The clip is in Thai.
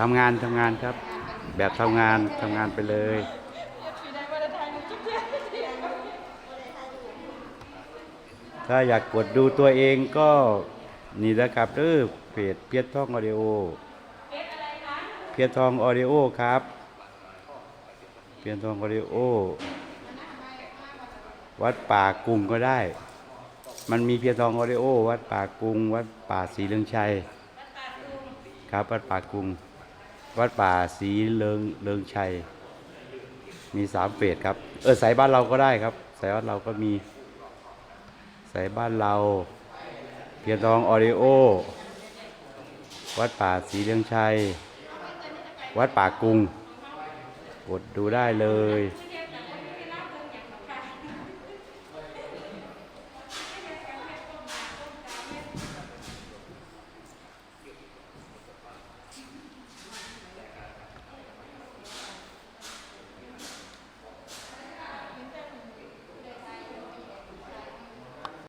ทำงานทำงานครับ แบบทำงานทำงานไปเลยถ้าอยากกดดูตัวเองก็นี่นะครับเออเพจเพียรทองออดิโอเพียรทองออดิโอครับเพียรทองออดิโอวัดป่ากุงก็ได้ มันมีเพียรทองออดิโอวัดป่ากุง วัดป่าศรีเรืองชัย ครับวัดป่ากุง วัดป่าสีเลิงเลิงชัย มีสามเฟสครับ เออสายบ้านเราก็ได้ครับ สายบ้านเราก็มี สายบ้านเรา เพียรทองออดิโอ วัดป่าสีเลืองชัย วัดป่ากุงกดดูได้เลย